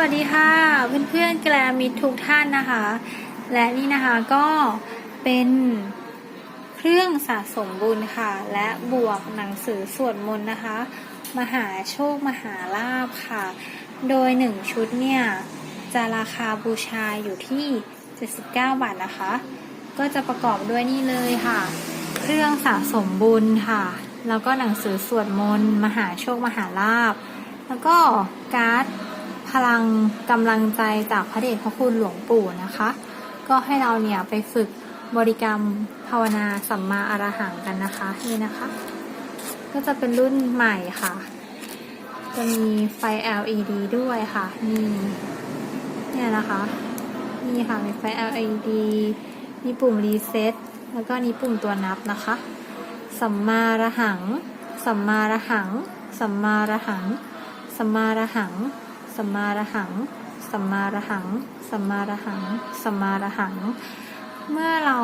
วัสดีค่ะเพื่อนๆแกลมิตรทุกท่านนะคะ และนี่นะคะก็เป็นเครื่องสะสมบุญค่ะ และบวกหนังสือสวดมนต์นะคะ มหาโชคมหาลาภค่ะ โดยหนึ่งชุดเนี่ย จะราคาบูชาอยู่ที่ 79 บาทนะคะ ก็จะประกอบด้วยนี่เลยค่ะ เครื่องสะสมบุญค่ะ แล้วก็หนังสือสวดมนต์มหาโชคมหาลาภแล้วก็การ์ด ลังกำลังใจจากพระเดชพระคุณหลวงปู่นะคะ ก็ให้เราเนี่ยไปฝึกบริกรรมภาวนาสัมมาอรหังกันนะคะนี่นะคะ ก็จะเป็นรุ่นใหม่ค่ะ จะมีไฟ LED ด้วยค่ะนี่เนี่ยนะคะนี่ค่ะมีไฟ LED มีปุ่มรีเซ็ตแล้วก็นี่ปุ่มตัวนับนะคะ สัมมาระหัง สัมมาระหัง สัมมาระหัง สัมมาระหัง สัมมาระหัง สัมมาระหัง สัมมาระหัง สัมมาระหัง เมื่อเรา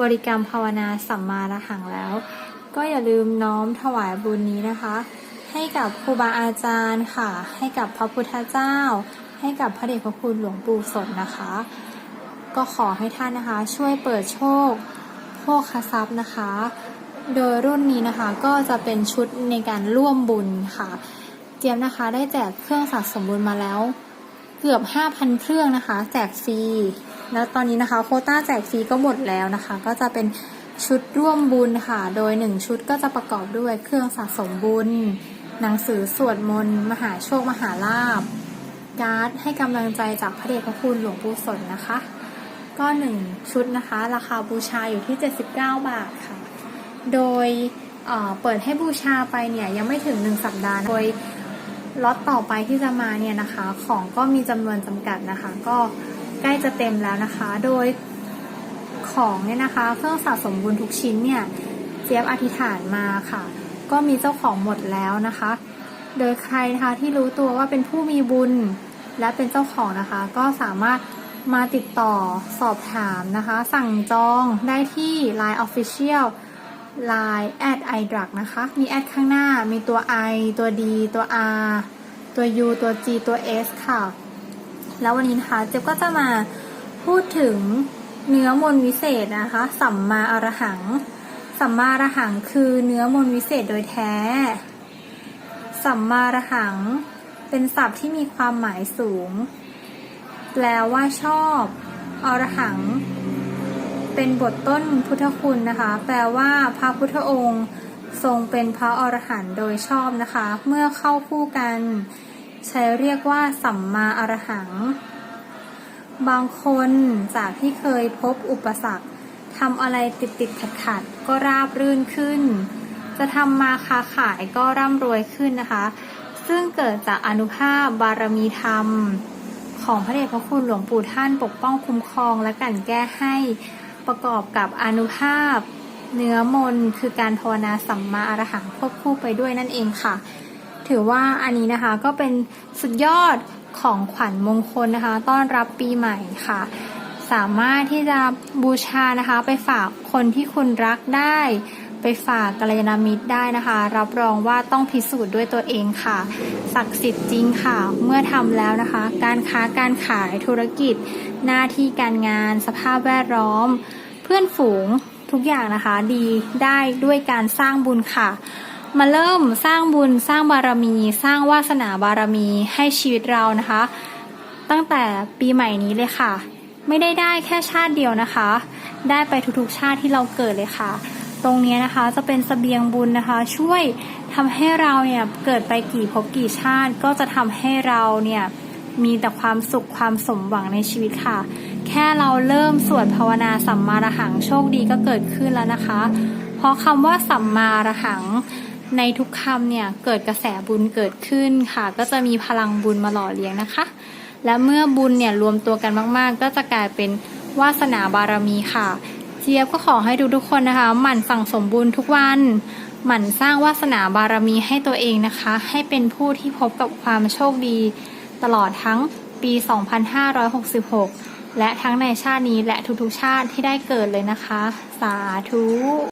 บริกรรมภาวนาสัมมาระหังแล้ว ก็อย่าลืมน้อมถวายบุญนี้นะคะ ให้กับครูบาอาจารย์ค่ะ ให้กับพระพุทธเจ้า ให้กับพระเดชพระคุณหลวงปู่สดนะคะ ก็ขอให้ท่านนะคะ ช่วยเปิดโชคโภคทรัพย์นะคะ โดยรุ่นนี้นะคะก็จะเป็นชุดในการร่วมบุญค่ะ เจียมนะคะ ได้แจกเครื่องสะสมบุญมาแล้ว เกือบ 5,000 เครื่องนะคะ แจกฟรีแล้วตอนนี้นะคะโคต้าแจกฟรีก็หมดแล้วนะคะ ก็จะเป็นชุดร่วมบุญค่ะ โดย 1 ชุดก็จะประกอบด้วยเครื่องสะสมบุญ หนังสือสวดมนต์มหาโชคมหาลาภการ์ดให้กำลังใจจากพระเดชพระคุณหลวงปู่สนนะคะ ก็หนึ่งชุดนะคะ ราคาบูชาอยู่ที่ 79 บาทค่ะ โดยเเปิดให้บูชาไปเนี่ยยังไม่ถึง 1 สัปดาห์โดย ล็อตต่อไปที่จะมาเนี่ยนะคะ ของก็มีจำนวนจำกัดนะคะ ก็ใกล้จะเต็มแล้วนะคะ โดยของเนี่ยนะคะ เครื่องสะสมบุญทุกชิ้นเนี่ยเจี๊ยบอธิษฐานมาค่ะ ก็มีเจ้าของหมดแล้วนะคะ โดยใครนะคะที่รู้ตัวว่าเป็นผู้มีบุญและเป็นเจ้าของนะคะ ก็สามารถมาติดต่อสอบถามนะคะ สั่งจองได้ที่ Line Official Line at i d r u g นะคะ มีแอดข้างหน้า มีตัว i ตัว d ตัว r ตัว u ตัว g ตัว s ค่ะ แล้ววันนี้นะคะ เจ๊บก็จะมาพูดถึงเนื้อมนวิเศษนะคะ สัมมาอรหัง สัมมาอรหังคือเนื้อมนวิเศษโดยแท้ สัมมาอรหัง เป็นศัพท์ที่มีความหมายสูง แปลว่าชอบ อรหัง เป็นบทต้นพุทธคุณนะคะ แปลว่าพระพุทธองค์ทรงเป็นพระอรหันต์โดยชอบนะคะ เมื่อเข้าคู่กัน ใช้เรียกว่า สัมมาอรหัง บางคนจากที่เคยพบอุปสรรคทำอะไรติดติดขัดขัดๆก็ราบรื่นขึ้น จะทำมาค้าขายก็ร่ำรวยขึ้นนะคะ ซึ่งเกิดจากอนุภาพบารมีธรรม ของพระเดชพระคุณหลวงปู่ท่านปกป้องคุ้มครองและกันแก้ให้ ประกอบกับอนุภาพ เนื้อมนคือการภาวนาสัมมาอรหังควบคู่ไปด้วยนั่นเองค่ะ ถือว่าอันนี้นะคะก็เป็นสุดยอดของขวัญมงคลนะคะ ต้อนรับปีใหม่ค่ะ สามารถที่จะบูชานะคะ ไปฝากคนที่คุณรักได้ ไปฝากกัลยาณมิตรได้นะคะ รับรองว่าต้องพิสูจน์ด้วยตัวเองค่ะ ศักดิ์สิทธิ์จริงค่ะ เมื่อทำแล้วนะคะ การค้าการขายธุรกิจ หน้าที่การงาน สภาพแวดล้อม เพื่อนฝูงทุกอย่างนะคะ ดีได้ด้วยการสร้างบุญค่ะมาเริ่มสร้างบุญสร้างบารมี สร้างวาสนาบารมีให้ชีวิตเรานะคะ ตั้งแต่ปีใหม่นี้เลยค่ะ ไม่ได้ได้แค่ชาติเดียวนะคะ ได้ไปทุกๆชาติที่เราเกิดเลยค่ะ ตรงนี้นะคะจะเป็นสเสบียงบุญนะคะ ช่วยทำให้เราเนี่ยเกิดไปกี่ภพกี่ชาติ ก็จะทำให้เราเนี่ยมีแต่ความสุขความสมหวังในชีวิตค่ะ แค่เราเริ่มสวดภาวนาสัมมาระหังโชคดีก็เกิดขึ้นแล้วนะคะ เพราะคำว่าสัมมาระหังในทุกคำเนี่ยเกิดกระแสบุญเกิดขึ้นค่ะ ก็จะมีพลังบุญมาหล่อเลี้ยงนะคะ และเมื่อบุญเนี่ยรวมตัวกันมาก ๆ ก็จะกลายเป็นวาสนาบารมีค่ะ เจี๊ยบก็ขอให้ทุกๆคนนะคะ หมั่นสั่งสมบุญทุกวัน หมั่นสร้างวาสนาบารมีให้ตัวเองนะคะ ให้เป็นผู้ที่พบกับความโชคดี ตลอดทั้งปี 2566 และทั้งในชาตินี้และทุกๆชาติที่ได้เกิดเลยนะคะ สาธุ